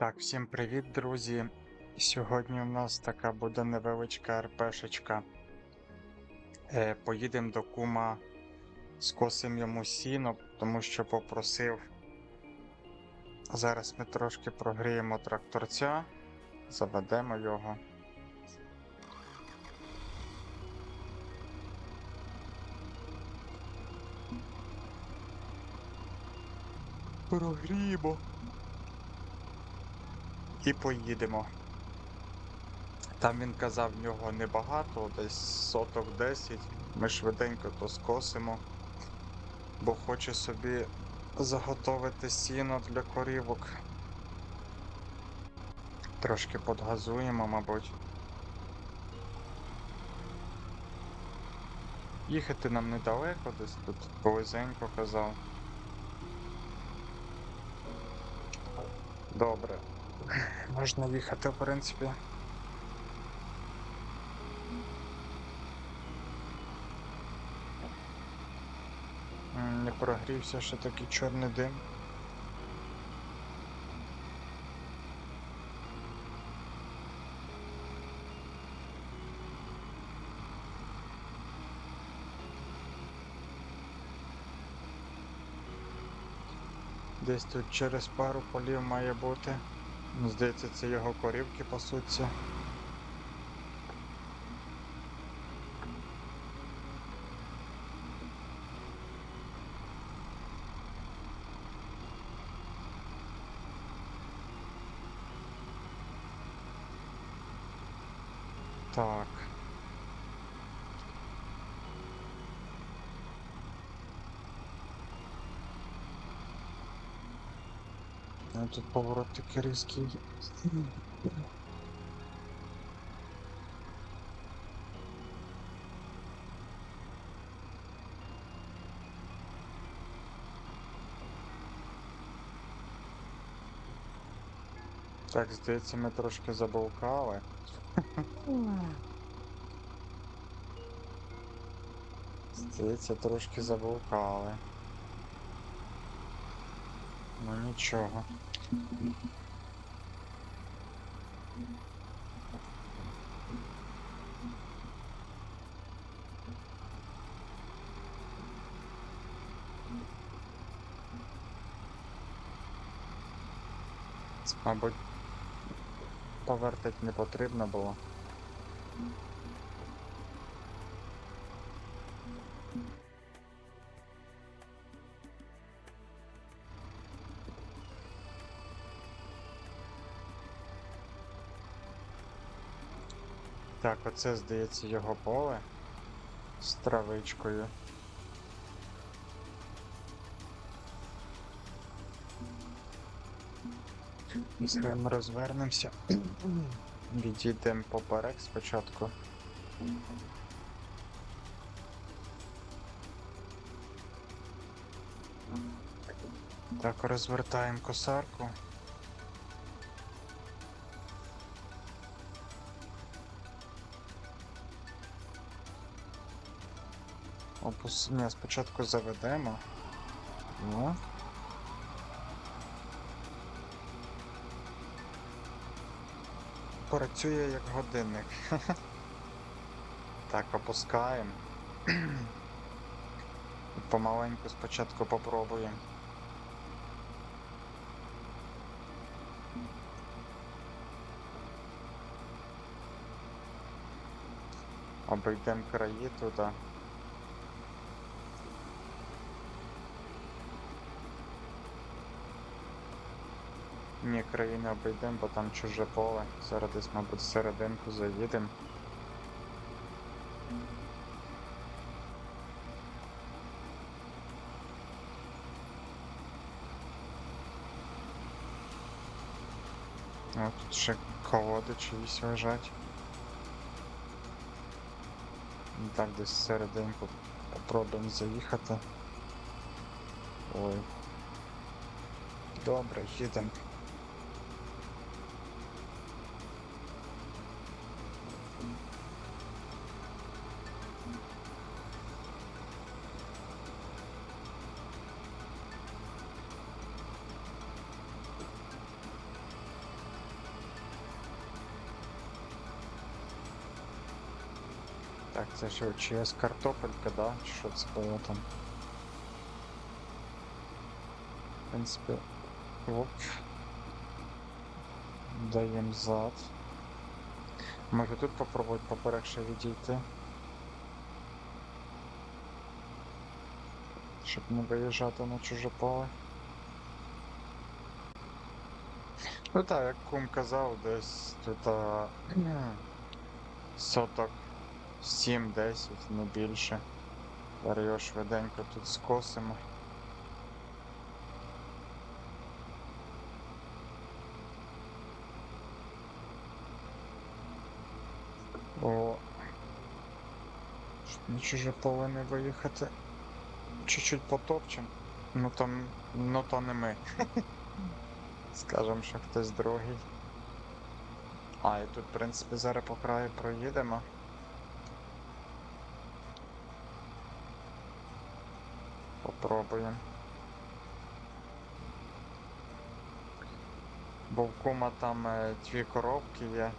Так, всім привіт, друзі. Сьогодні у нас така буде невеличка РПшечка. Е, поїдемо до кума, скосимо йому сіно, тому що попросив. Зараз ми трошки прогріємо тракторця, заведемо його. Прогріємо. І поїдемо. Там він казав, в нього небагато, десь соток 10. Ми швиденько то скосимо, бо хоче собі заготовити сіно для корівок. Трошки подгазуємо, мабуть. Їхати нам недалеко, десь тут близенько казав. Добре. Можна їхати, в принципі. Не прогрівся ще такий чорний дим. Десь тут через пару полів має бути. Ну, Здається, це його корівки пасуться. Так. Ну, тут поворот такий різкий. Так, здається, ми трошки заболкали. Здається, трошки заболкали. Ну нічого. Мабуть, повертати не потрібно було. Так, оце здається його поле з травичкою. Зараз ми розвернемося. Відійдемо поперек спочатку. Так, розвертаємо косарку. Ні, спочатку заведемо. Ну. Працює як годинник. Так, опускаємо. Помаленьку спочатку попробуємо. Обійдемо краї туди. Ні, краї не обійдемо, бо там чуже поле. Зараз десь, мабуть, серединку заїдемо. О, тут ще колоди чиїсь лежать. Так, десь серединку попробуємо заїхати. Ой. Добре, їдемо. Так, це що, чиясь картопелька, да? Чи Що це було там? В принципі. Оп. Даємо зад. Може тут попробувати поперек ще відійти. Щоб не виїжджати на чуже поле. Ну так, як кум казав, десь тут а, соток 7-10, не більше. Зараз його швиденько тут скосимо. О. Щоб на чуже виїхати. Чуть-чуть потопчем. Ну там, ну то не ми. Скажем, що хтось другий. А, і тут, в принципі, зараз по краю проїдемо. Попробуємо. Бо в кума там е, дві коробки є.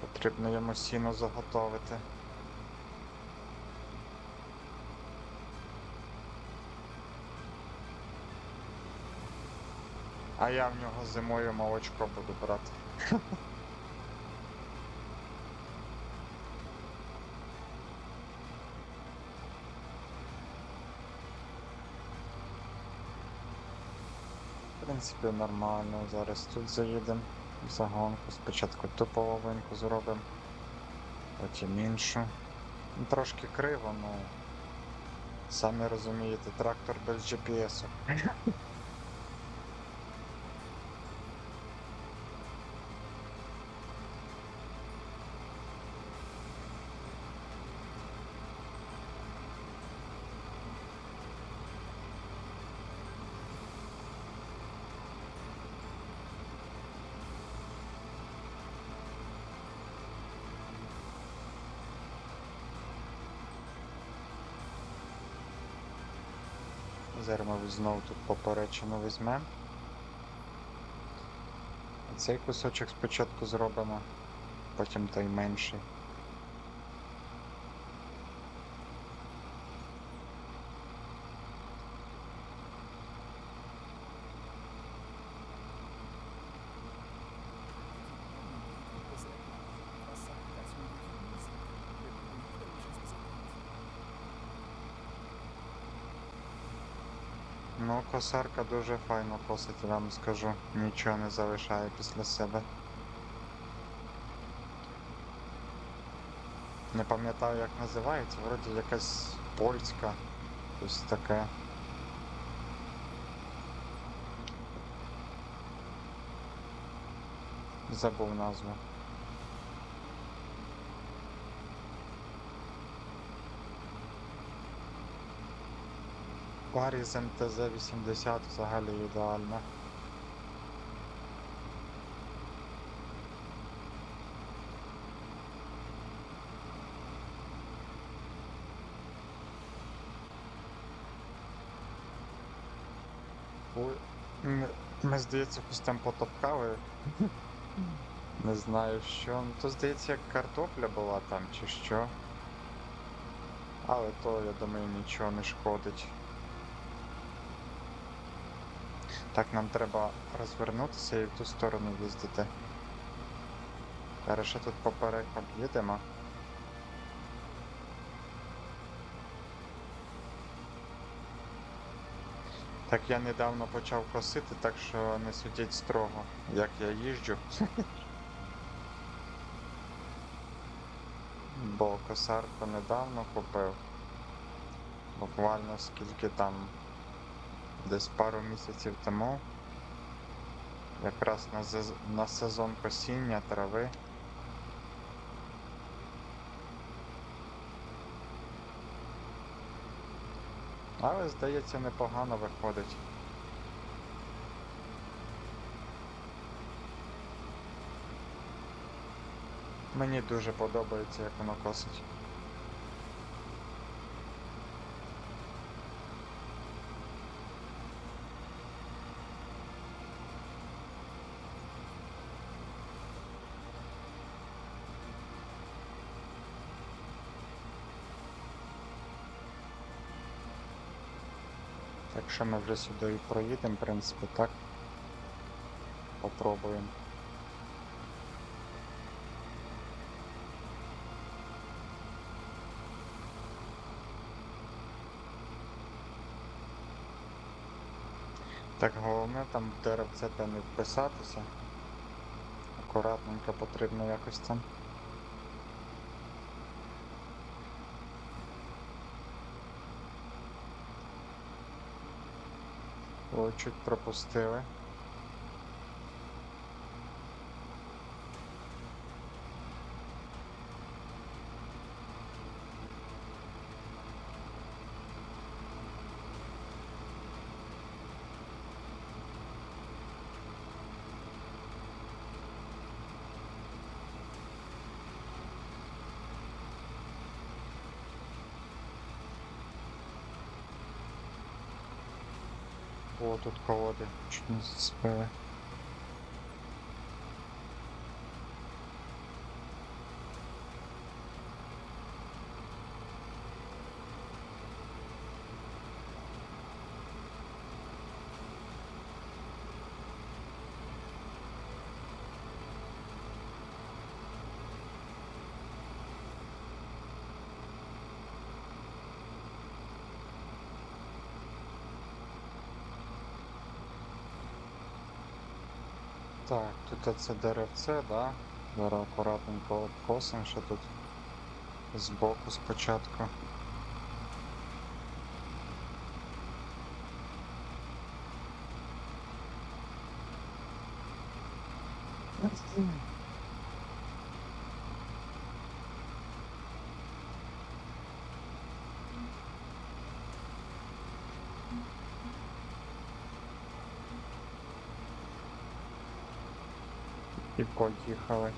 Потрібно йому сіно заготовити. А я в нього зимою молочко буду брати. принципі, нормально. Зараз тут заїдемо в загонку. Спочатку ту половинку зробимо, потім іншу. Ну, Трошки криво, ну. Самі розумієте, трактор без GPS. Зараз ми знову тут поперечину візьмемо. Цей кусочок спочатку зробимо, потім той менший. Ну, косарка дуже файно косить, вам скажу. Нічого не залишає після себе. Не пам'ятаю як називається, вроді якась польська, щось таке. Забув назву. Парі з МТЗ-80 взагалі ідеальна. Ми здається, якось там потопкали. Не знаю що. Ну то здається, як картопля була там чи що. Але то, я думаю, нічого не шкодить. Так, нам треба розвернутися і в ту сторону їздити. Ще тут поперек об'їдемо. Так я недавно почав косити, так що не судіть строго, як я їжджу. Бо косарку недавно купив. Буквально скільки там десь пару місяців тому. Якраз на, на сезон косіння трави. Але, здається, непогано виходить. Мені дуже подобається, як воно косить. Якщо ми вже сюди і проїдемо, в принципі, так. Попробуємо. Так, головне там в деревце не вписатися. Акуратненько потрібно якось там. Ой, чуть пропустили. О, тут колоди чуть не зацепили. Так, тут це деревце, да? Зараз акуратненько обкосимо що тут збоку спочатку. І поїхали.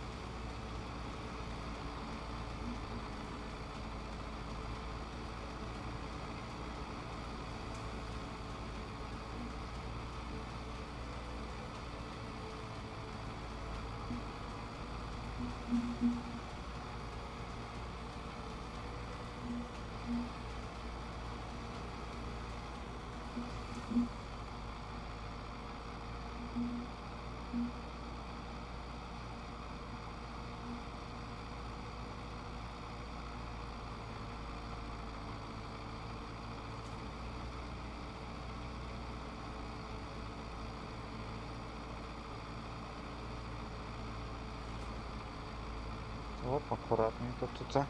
Оп, акуратненько тут.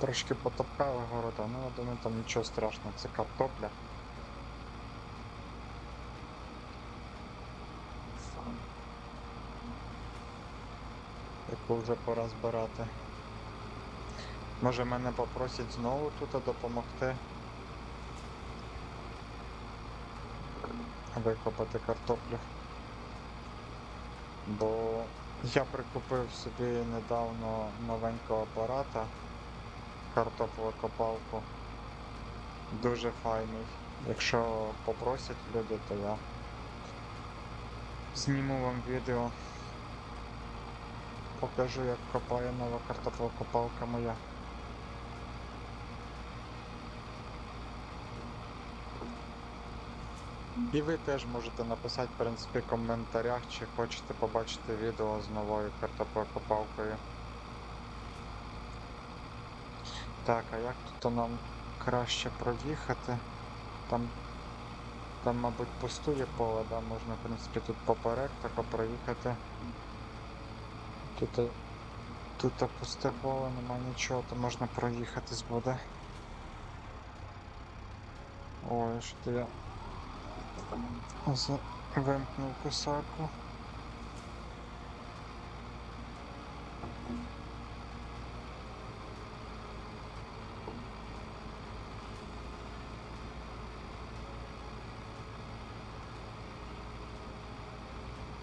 Трошки потопкали города, ну я думаю, там нічого страшного, це картопля. Яку вже пора збирати. Може мене попросять знову тут допомогти. Викопати картоплю. Бо я прикупив собі недавно новенького апарата картоплокопалку. Дуже файний. Якщо попросять люди, то я зніму вам відео. Покажу як копає нова картоплокопалка моя. І ви теж можете написати, в принципі, в коментарях, чи хочете побачити відео з новою картоплокопалкою. Так, а як тут нам краще проїхати? Там, там, мабуть, пустує поле, да, можна, в принципі, тут поперек тако проїхати. Тут, тут пусте поле, нема нічого, то можна проїхатись буде. Ой, що то я. Вимкнув косарку.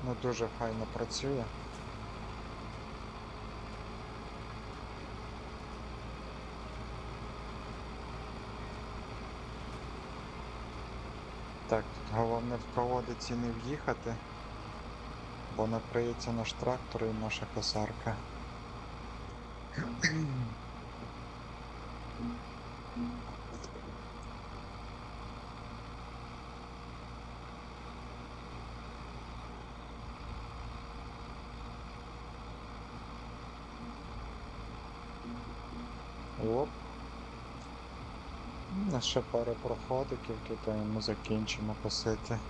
Ну дуже файно працює. Головне в проводиці не в'їхати, бо накриється наш трактор і наша косарка. Оп. Ну, Ще пару проходиків ми закінчимо посити.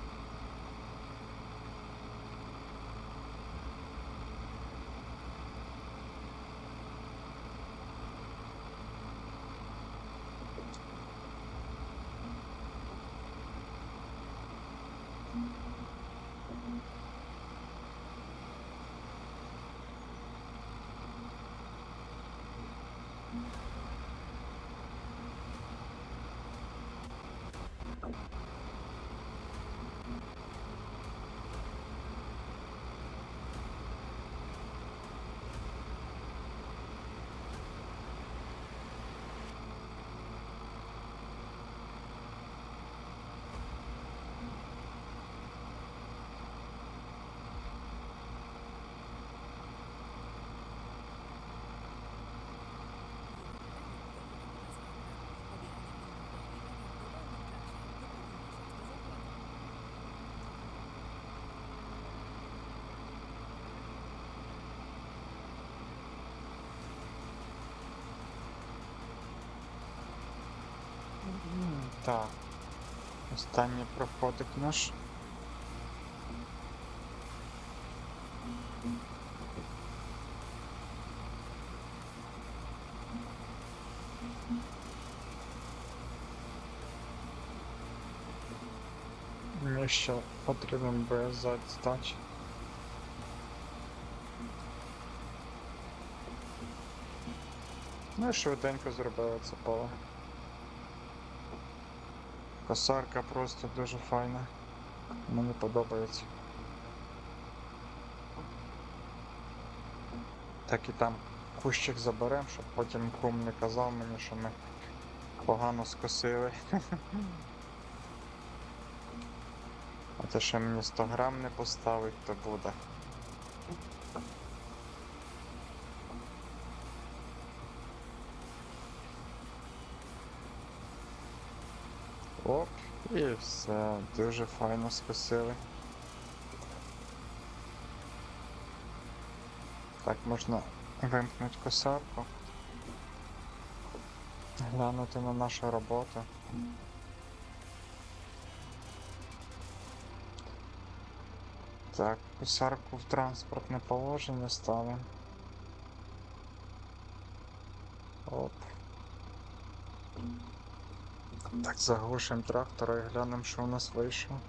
Так. Останній проходик наш. Мені ще потрібен БС здачі. Ну і швиденько зробили це поле. Косарка просто дуже файна. Мені подобається. Так і там кущик заберем, щоб потім кум не казав мені, що ми погано скосили. А те, що мені 100 грам не поставить, то буде. Оп, і все, дуже файно скосили. Так, можна вимкнути косарку. Глянути на нашу роботу. Так, косарку в транспортне положення ставимо. Оп. Так, заглушимо трактора і глянемо, що у нас вийшло.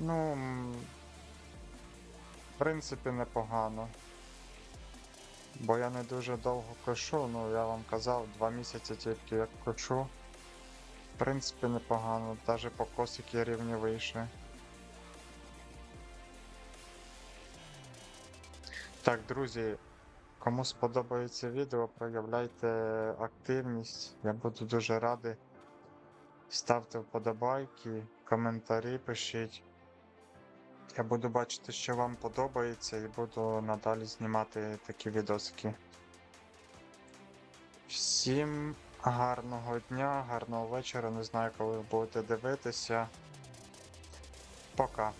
Ну, в принципі, непогано. Бо я не дуже довго кошу, ну я вам казав, два місяці тільки як кочу. В принципі, непогано, навіть по косики рівні вийшли. Так, друзі, кому сподобається відео, проявляйте активність. Я буду дуже радий. Ставте вподобайки, коментарі пишіть. Я буду бачити, що вам подобається, і буду надалі знімати такі відосики. Всім гарного дня, гарного вечора. Не знаю, коли ви будете дивитися. Пока.